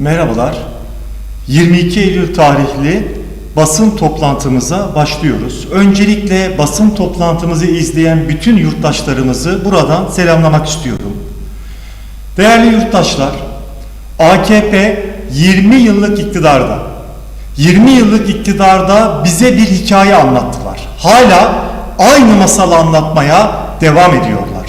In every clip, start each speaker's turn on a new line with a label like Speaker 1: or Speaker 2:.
Speaker 1: Merhabalar. 22 Eylül tarihli basın toplantımıza başlıyoruz. Öncelikle basın toplantımızı izleyen bütün yurttaşlarımızı buradan selamlamak istiyorum. Değerli yurttaşlar, AKP 20 yıllık iktidarda. 20 yıllık iktidarda bize bir hikaye anlattılar. Hala aynı masalı anlatmaya devam ediyorlar.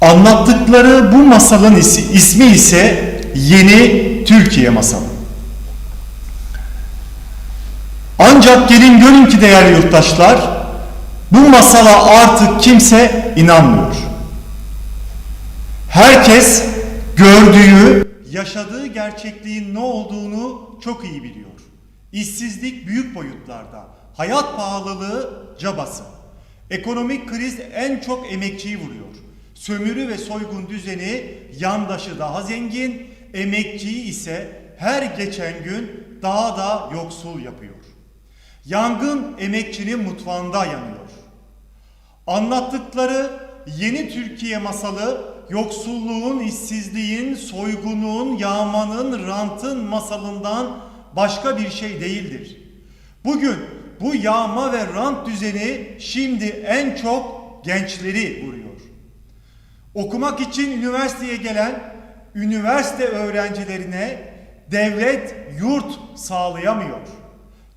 Speaker 1: Anlattıkları bu masalın ismi ise Yeni Türkiye Masalı. Ancak gelin görün ki değerli yurttaşlar, bu masala artık kimse inanmıyor. Herkes gördüğü, yaşadığı gerçekliğin ne olduğunu çok iyi biliyor. İşsizlik büyük boyutlarda, hayat pahalılığı cabası. Ekonomik kriz en çok emekçiyi vuruyor. Sömürü ve soygun düzeni yandaşı daha zengin, emekçiyi ise her geçen gün daha da yoksul yapıyor. Yangın emekçinin mutfağında yanıyor. Anlattıkları yeni Türkiye masalı yoksulluğun, işsizliğin, soygunun, yağmanın, rantın masalından başka bir şey değildir. Bugün bu yağma ve rant düzeni şimdi en çok gençleri vuruyor. Okumak için üniversiteye gelen üniversite öğrencilerine devlet yurt sağlayamıyor.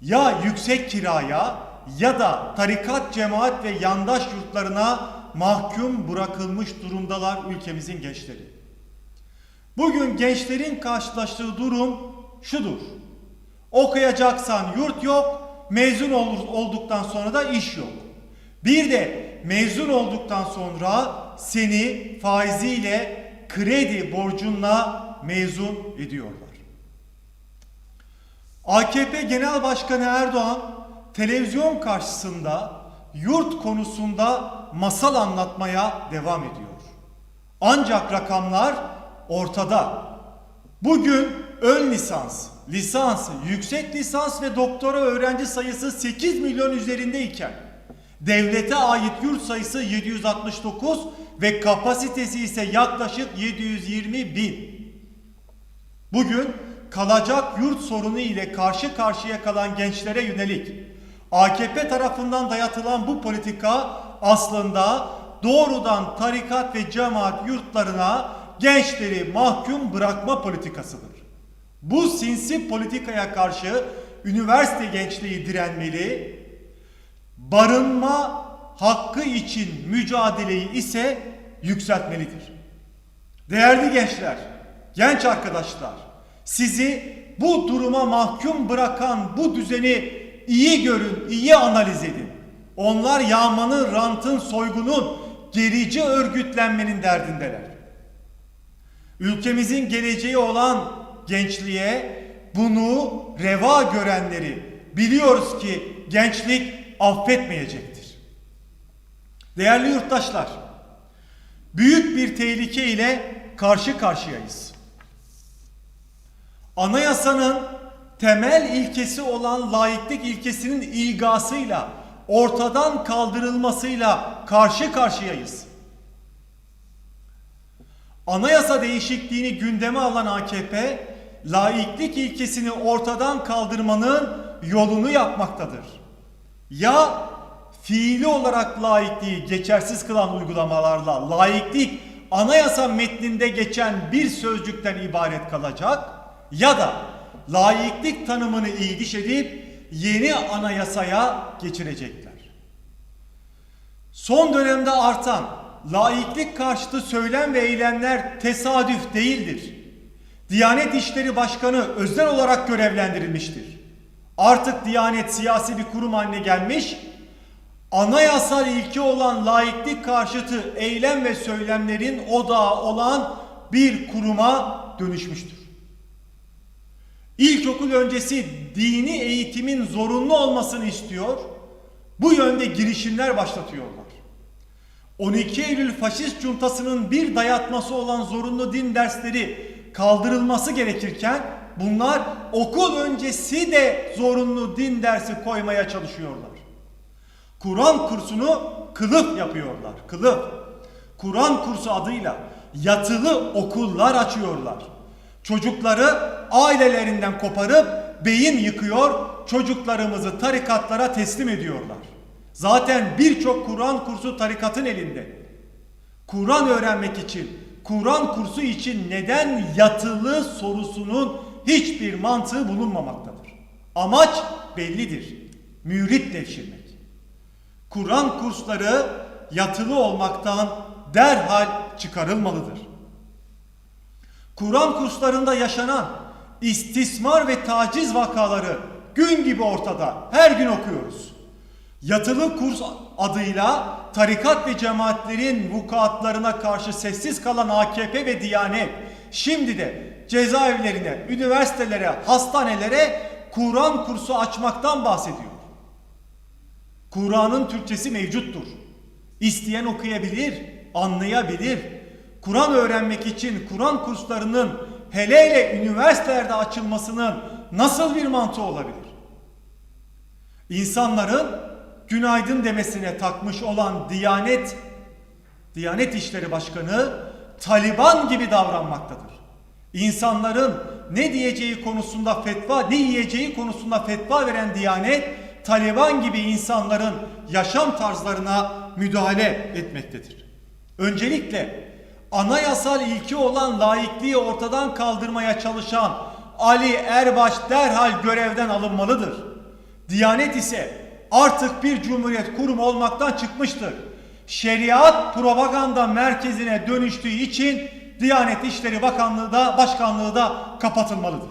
Speaker 1: Ya yüksek kiraya ya da tarikat, cemaat ve yandaş yurtlarına mahkum bırakılmış durumdalar ülkemizin gençleri. Bugün gençlerin karşılaştığı durum şudur. Okuyacaksan yurt yok, mezun olduktan sonra da iş yok. Bir de mezun olduktan sonra seni faiziyle kredi borcunla mezun ediyorlar. AKP Genel Başkanı Erdoğan televizyon karşısında yurt konusunda masal anlatmaya devam ediyor. Ancak rakamlar ortada. Bugün ön lisans, lisans, yüksek lisans ve doktora öğrenci sayısı 8 milyon üzerindeyken devlete ait yurt sayısı 769 ve kapasitesi ise yaklaşık 720 bin. Bugün kalacak yurt sorunu ile karşı karşıya kalan gençlere yönelik AKP tarafından dayatılan bu politika aslında doğrudan tarikat ve cemaat yurtlarına gençleri mahkum bırakma politikasıdır. Bu sinsi politikaya karşı üniversite gençliği direnmeli, barınma hakkı için mücadeleyi ise yükseltmelidir. Değerli gençler, genç arkadaşlar, sizi bu duruma mahkum bırakan bu düzeni iyi görün, iyi analiz edin. Onlar yağmanın, rantın, soygunun, gerici örgütlenmenin derdindeler. Ülkemizin geleceği olan gençliğe bunu reva görenleri biliyoruz ki gençlik affetmeyecektir. Değerli yurttaşlar, büyük bir tehlike ile karşı karşıyayız. Anayasanın temel ilkesi olan laiklik ilkesinin ilgasıyla, ortadan kaldırılmasıyla karşı karşıyayız. Anayasa değişikliğini gündeme alan AKP, laiklik ilkesini ortadan kaldırmanın yolunu yapmaktadır. Ya fiili olarak laikliği geçersiz kılan uygulamalarla laiklik anayasa metninde geçen bir sözcükten ibaret kalacak ya da laiklik tanımını iyiliş edip yeni anayasaya geçirecekler. Son dönemde artan laiklik karşıtı söylem ve eylemler tesadüf değildir. Diyanet İşleri Başkanı özel olarak görevlendirilmiştir. Artık Diyanet siyasi bir kurum haline gelmiş, anayasal ilke olan laiklik karşıtı eylem ve söylemlerin odağı olan bir kuruma dönüşmüştür. İlkokul öncesi dini eğitimin zorunlu olmasını istiyor. Bu yönde girişimler başlatıyorlar. 12 Eylül faşist cuntasının bir dayatması olan zorunlu din dersleri kaldırılması gerekirken bunlar okul öncesi de zorunlu din dersi koymaya çalışıyorlar. Kur'an kursunu kılıf yapıyorlar. Kılıf. Kur'an kursu adıyla yatılı okullar açıyorlar. Çocukları ailelerinden koparıp beyin yıkıyor, çocuklarımızı tarikatlara teslim ediyorlar. Zaten birçok Kur'an kursu tarikatın elinde. Kur'an öğrenmek için, Kur'an kursu için neden yatılı sorusunun hiçbir mantığı bulunmamaktadır. Amaç bellidir. Mürit devşirmek. Kur'an kursları yatılı olmaktan derhal çıkarılmalıdır. Kur'an kurslarında yaşanan istismar ve taciz vakaları gün gibi ortada. Her gün okuyoruz. Yatılı kurs adıyla tarikat ve cemaatlerin vukuatlarına karşı sessiz kalan AKP ve Diyanet şimdi de cezaevlerine, üniversitelere, hastanelere Kur'an kursu açmaktan bahsediyor. Kur'an'ın Türkçesi mevcuttur. İsteyen okuyabilir, anlayabilir. Kur'an öğrenmek için Kur'an kurslarının hele hele üniversitelerde açılmasının nasıl bir mantığı olabilir? İnsanların günaydın demesine takmış olan Diyanet Diyanet İşleri Başkanı Taliban gibi davranmaktadır. İnsanların ne diyeceği konusunda fetva, ne yiyeceği konusunda fetva veren Diyanet Taliban gibi insanların yaşam tarzlarına müdahale etmektedir. Öncelikle anayasal ilki olan laikliği ortadan kaldırmaya çalışan Ali Erbaş derhal görevden alınmalıdır. Diyanet ise artık bir cumhuriyet kurumu olmaktan çıkmıştır. Şeriat propaganda merkezine dönüştüğü için Diyanet İşleri Bakanlığı da Başkanlığı da kapatılmalıdır.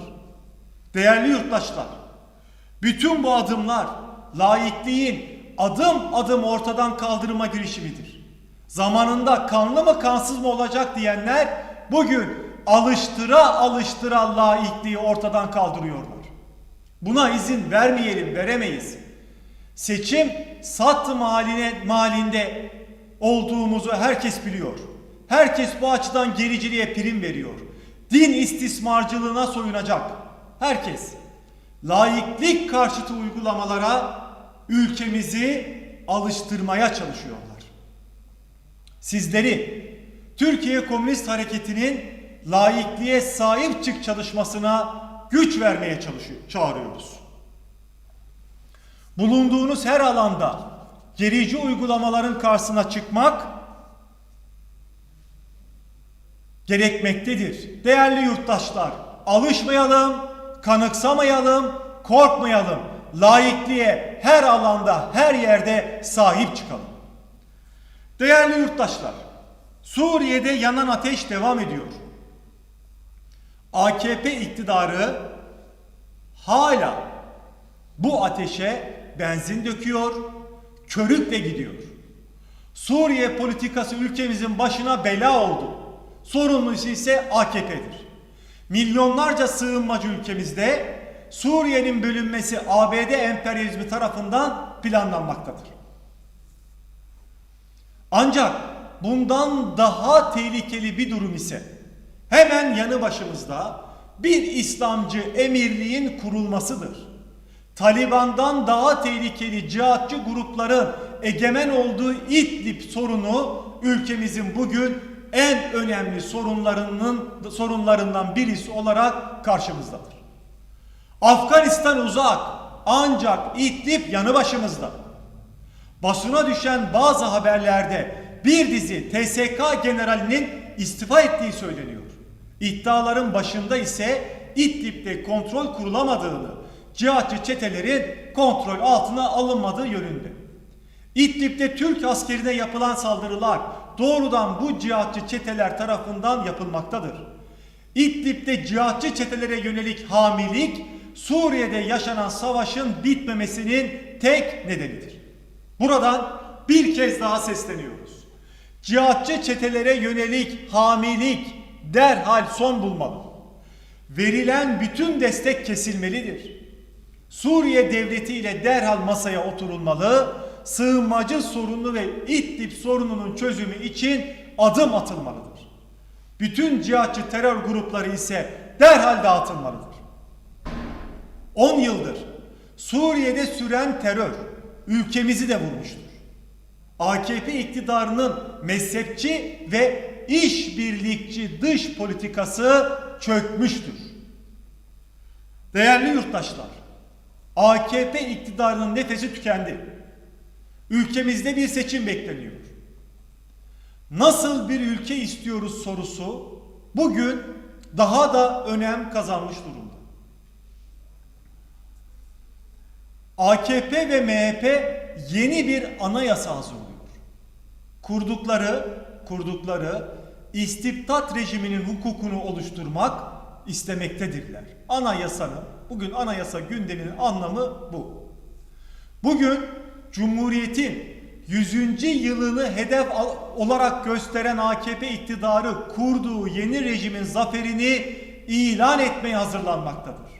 Speaker 1: Değerli yurttaşlar, bütün bu adımlar laikliğin adım adım ortadan kaldırma girişimidir. Zamanında kanlı mı kansız mı olacak diyenler bugün alıştıra alıştıra laikliği ortadan kaldırıyorlar. Buna izin vermeyelim, veremeyiz. Seçim sat mahaline, malinde olduğumuzu herkes biliyor. Herkes bu açıdan gericiliğe prim veriyor. Din istismarcılığına soyunacak. Herkes laiklik karşıtı uygulamalara ülkemizi alıştırmaya çalışıyorlar. Sizleri Türkiye Komünist Hareketi'nin laikliğe sahip çık çalışmasına güç vermeye çalışıyor, çağırıyoruz. Bulunduğunuz her alanda gerici uygulamaların karşısına çıkmak gerekmektedir. Değerli yurttaşlar, alışmayalım, kanıksamayalım, korkmayalım. Laikliğe her alanda, her yerde sahip çıkalım. Değerli yurttaşlar, Suriye'de yanan ateş devam ediyor. AKP iktidarı hala bu ateşe benzin döküyor, körükle gidiyor. Suriye politikası ülkemizin başına bela oldu. Sorumlusu ise AKP'dir. Milyonlarca sığınmacı ülkemizde Suriye'nin bölünmesi ABD emperyalizmi tarafından planlanmaktadır. Ancak bundan daha tehlikeli bir durum ise hemen yanı başımızda bir İslamcı emirliğin kurulmasıdır. Taliban'dan daha tehlikeli cihatçı grupların egemen olduğu İdlib sorunu ülkemizin bugün en önemli sorunlarının sorunlarından birisi olarak karşımızdadır. Afganistan uzak ancak İdlib yanı başımızda. Basına düşen bazı haberlerde bir dizi TSK generalinin istifa ettiği söyleniyor. İddiaların başında ise İdlib'de kontrol kurulamadığını, cihatçı çetelerin kontrol altına alınmadığı yönünde. İdlib'de Türk askerine yapılan saldırılar doğrudan bu cihatçı çeteler tarafından yapılmaktadır. İdlib'de cihatçı çetelere yönelik hamilik Suriye'de yaşanan savaşın bitmemesinin tek nedenidir. Buradan bir kez daha sesleniyoruz. Cihatçı çetelere yönelik hamilik derhal son bulmalı. Verilen bütün destek kesilmelidir. Suriye devleti ile derhal masaya oturulmalı, sığınmacı sorunu ve İdlib sorununun çözümü için adım atılmalıdır. Bütün cihatçı terör grupları ise derhal dağıtılmalıdır. 10 yıldır Suriye'de süren terör ülkemizi de vurmuştur. AKP iktidarının mezhepçi ve işbirlikçi dış politikası çökmüştür. Değerli yurttaşlar, AKP iktidarının nefesi tükendi. Ülkemizde bir seçim bekleniyor. Nasıl bir ülke istiyoruz sorusu bugün daha da önem kazanmış durumda. AKP ve MHP yeni bir anayasa hazırlıyor. Kurdukları, kurdukları istibdat rejiminin hukukunu oluşturmak istemektedirler. Anayasanın, bugün anayasa gündeminin anlamı bu. Bugün Cumhuriyet'in 100. yılını hedef olarak gösteren AKP iktidarı kurduğu yeni rejimin zaferini ilan etmeye hazırlanmaktadır.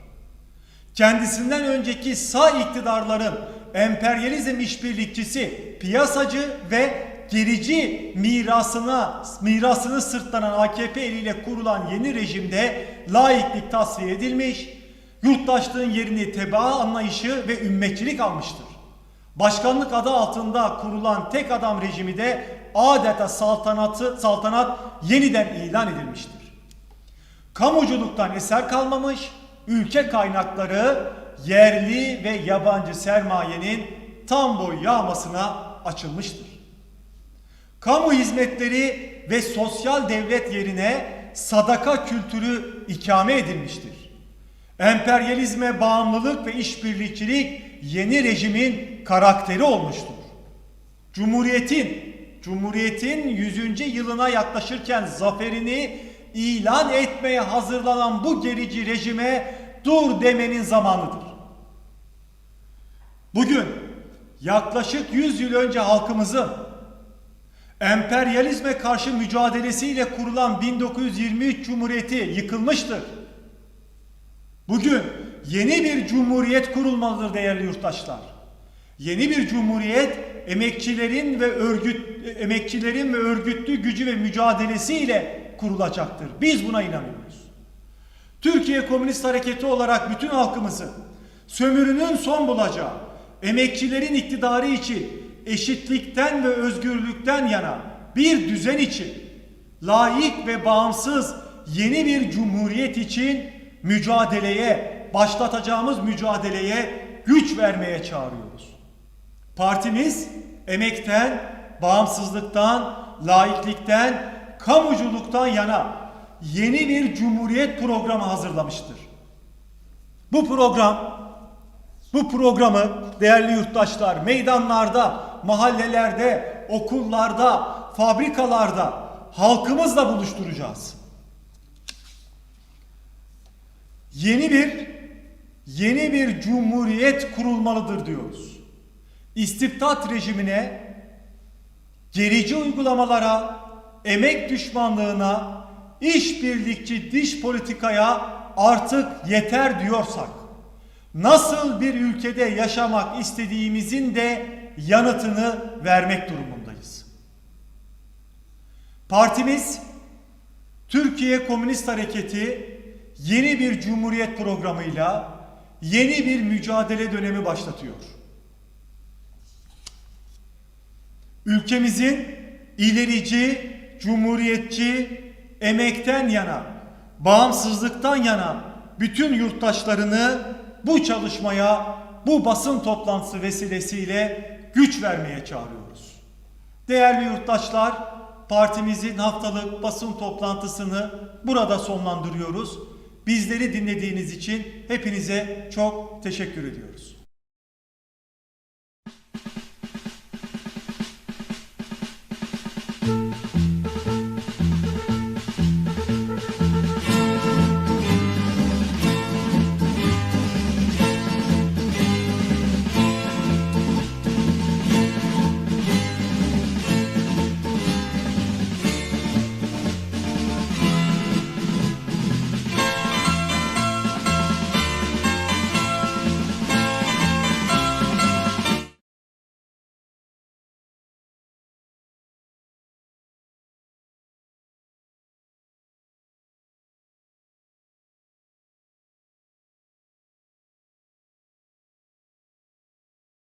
Speaker 1: Kendisinden önceki sağ iktidarların emperyalizm işbirlikçisi, piyasacı ve gerici mirasına mirasını sırtlanan AKP eliyle kurulan yeni rejimde laiklik tasfiye edilmiş, yurttaşlığın yerini tebaa anlayışı ve ümmetçilik almıştır. Başkanlık adı altında kurulan tek adam rejimi de adeta saltanatı saltanat yeniden ilan edilmiştir. Kamuculuktan eser kalmamış, ülke kaynakları yerli ve yabancı sermayenin tam boy yağmasına açılmıştır. Kamu hizmetleri ve sosyal devlet yerine sadaka kültürü ikame edilmiştir. Emperyalizme bağımlılık ve işbirlikçilik yeni rejimin karakteri olmuştur. Cumhuriyetin Cumhuriyetin 100. yılına yaklaşırken zaferini ilan etmeye hazırlanan bu gerici rejime dur demenin zamanıdır. Bugün yaklaşık 100 yıl önce halkımızın emperyalizme karşı mücadelesiyle kurulan 1923 Cumhuriyeti yıkılmıştır. Bugün yeni bir cumhuriyet kurulmalıdır değerli yurttaşlar. Yeni bir cumhuriyet emekçilerin ve örgüt emekçilerin ve örgütlü gücü ve mücadelesiyle kurulacaktır. Biz buna inanıyoruz. Türkiye Komünist Hareketi olarak bütün halkımızı sömürünün son bulacağı, emekçilerin iktidarı için eşitlikten ve özgürlükten yana bir düzen için layık ve bağımsız yeni bir cumhuriyet için mücadeleye, başlatacağımız mücadeleye güç vermeye çağırıyoruz. Partimiz emekten, bağımsızlıktan, laiklikten, kamuculuktan yana yeni bir cumhuriyet programı hazırlamıştır. Bu program bu programı değerli yurttaşlar meydanlarda, mahallelerde, okullarda, fabrikalarda halkımızla buluşturacağız. Yeni bir yeni bir cumhuriyet kurulmalıdır diyoruz. İstibdat rejimine, gerici uygulamalara, emek düşmanlığına, işbirlikçi dış politikaya artık yeter diyorsak, nasıl bir ülkede yaşamak istediğimizin de yanıtını vermek durumundayız. Partimiz Türkiye Komünist Hareketi yeni bir cumhuriyet programıyla yeni bir mücadele dönemi başlatıyor. Ülkemizin ilerici, cumhuriyetçi, emekten yana, bağımsızlıktan yana bütün yurttaşlarını bu çalışmaya, bu basın toplantısı vesilesiyle güç vermeye çağırıyoruz. Değerli yurttaşlar, partimizin haftalık basın toplantısını burada sonlandırıyoruz. Bizleri dinlediğiniz için hepinize çok teşekkür ediyoruz.